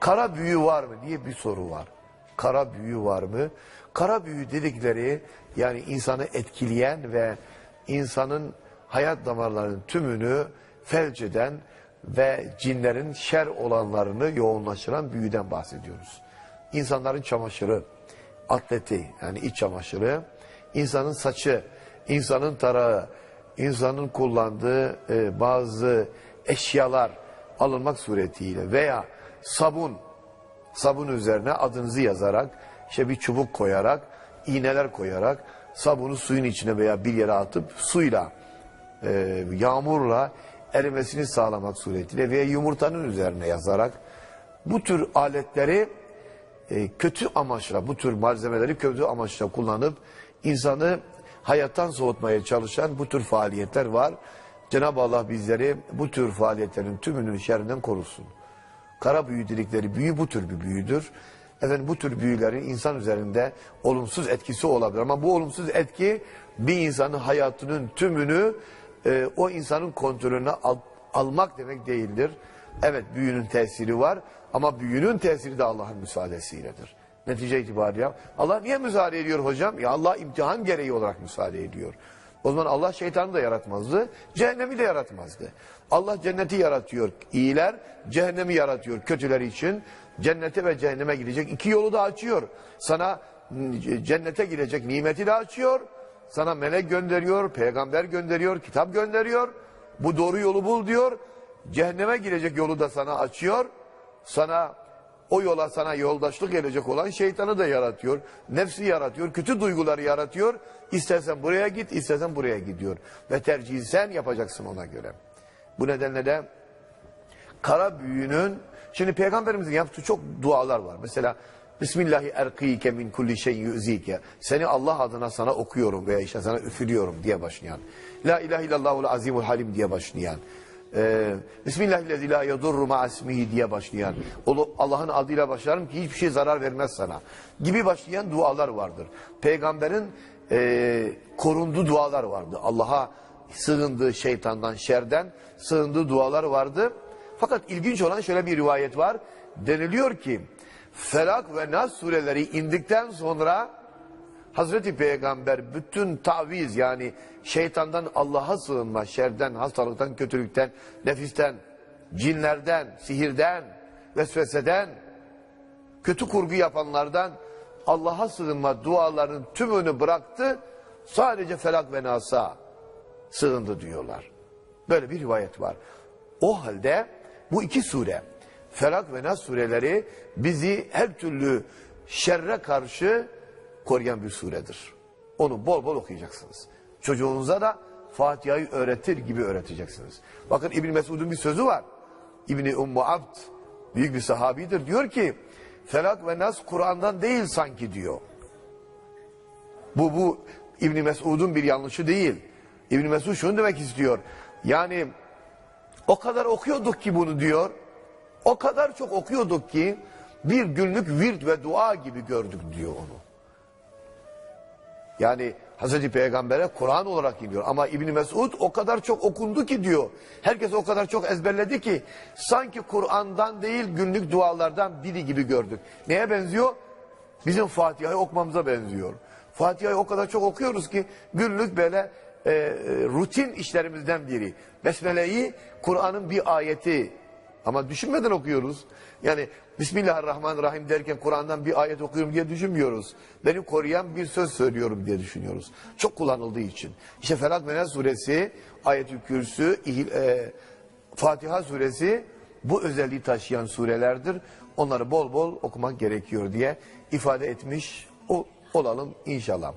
Kara büyü var mı diye bir soru var. Kara büyü var mı? Kara büyü dedikleri yani insanı etkileyen ve insanın hayat damarlarının tümünü felç eden ve cinlerin şer olanlarını yoğunlaştıran büyüden bahsediyoruz. İnsanların çamaşırı, atleti yani iç çamaşırı, insanın saçı, insanın tarağı, insanın kullandığı e, bazı eşyalar alınmak suretiyle veya sabun, sabun üzerine adınızı yazarak, işte bir çubuk koyarak, iğneler koyarak sabunu suyun içine veya bir yere atıp suyla, e, yağmurla erimesini sağlamak suretiyle veya yumurtanın üzerine yazarak bu tür aletleri e, kötü amaçla, bu tür malzemeleri kötü amaçla kullanıp insanı hayattan soğutmaya çalışan bu tür faaliyetler var. Cenab-ı Allah bizleri bu tür faaliyetlerin tümünün şerrinden korusun. Kara büyü dedikleri büyü bu tür bir büyüdür. Efendim bu tür büyülerin insan üzerinde olumsuz etkisi olabilir. Ama bu olumsuz etki bir insanın hayatının tümünü e, o insanın kontrolüne al- almak demek değildir. Evet büyünün tesiri var ama büyünün tesiri de Allah'ın müsaadesiyledir. Netice itibariyle Allah niye müsaade ediyor hocam? Ya Allah imtihan gereği olarak müsaade ediyor. O zaman Allah şeytanı da yaratmazdı, cehennemi de yaratmazdı. Allah cenneti yaratıyor iyiler, cehennemi yaratıyor kötüler için. Cennete ve cehenneme gidecek iki yolu da açıyor. Sana cennete girecek nimeti de açıyor. Sana melek gönderiyor, peygamber gönderiyor, kitap gönderiyor. Bu doğru yolu bul diyor. Cehenneme girecek yolu da sana açıyor. Sana o yola sana yoldaşlık gelecek olan şeytanı da yaratıyor. Nefsi yaratıyor, kötü duyguları yaratıyor. İstersen buraya git, istersen buraya gidiyor. Ve tercihi sen yapacaksın ona göre. Bu nedenle de kara büyünün şimdi peygamberimizin yaptığı çok dualar var. Mesela Bismillahi erkike min kulli şeyin yüzike. Seni Allah adına sana okuyorum veya işte sana üfürüyorum diye başlayan. La ilahe illallahul azimul halim diye başlayan. Ee, Bismillahirrahmanirrahim diye başlayan. Allah'ın adıyla başlarım ki hiçbir şey zarar vermez sana. Gibi başlayan dualar vardır. Peygamberin e, korunduğu dualar vardı. Allah'a sığındığı şeytandan, şerden sığındığı dualar vardı. Fakat ilginç olan şöyle bir rivayet var. Deniliyor ki Felak ve Nas sureleri indikten sonra Hazreti Peygamber bütün taviz yani şeytandan Allah'a sığınma, şerden, hastalıktan, kötülükten, nefisten, cinlerden, sihirden, vesveseden, kötü kurgu yapanlardan Allah'a sığınma dualarının tümünü bıraktı. Sadece Felak ve Nas'a sığındı diyorlar. Böyle bir rivayet var. O halde bu iki sure Felak ve Nas sureleri bizi her türlü şerre karşı koruyan bir suredir. Onu bol bol okuyacaksınız. Çocuğunuza da Fatiha'yı öğretir gibi öğreteceksiniz. Bakın İbn Mesud'un bir sözü var. İbni Ummu Abd büyük bir sahabidir. Diyor ki Felak ve Nas Kur'an'dan değil sanki diyor. Bu bu İbn Mesud'un bir yanlışı değil. İbn Mesud şunu demek istiyor. Yani o kadar okuyorduk ki bunu diyor. O kadar çok okuyorduk ki bir günlük virt ve dua gibi gördük diyor onu. Yani Hazreti Peygamber'e Kur'an olarak iniyor. Ama İbni Mesud o kadar çok okundu ki diyor. Herkes o kadar çok ezberledi ki sanki Kur'an'dan değil günlük dualardan biri gibi gördük. Neye benziyor? Bizim Fatiha'yı okumamıza benziyor. Fatiha'yı o kadar çok okuyoruz ki günlük böyle e, e, rutin işlerimizden biri. Besmele'yi Kur'an'ın bir ayeti ama düşünmeden okuyoruz. Yani Bismillahirrahmanirrahim derken Kur'an'dan bir ayet okuyorum diye düşünmüyoruz. Beni koruyan bir söz söylüyorum diye düşünüyoruz. Çok kullanıldığı için. İşte Felak Nas suresi, Ayet-i Kürsü, e, Fatiha suresi bu özelliği taşıyan surelerdir. Onları bol bol okumak gerekiyor diye ifade etmiş ol- olalım inşallah.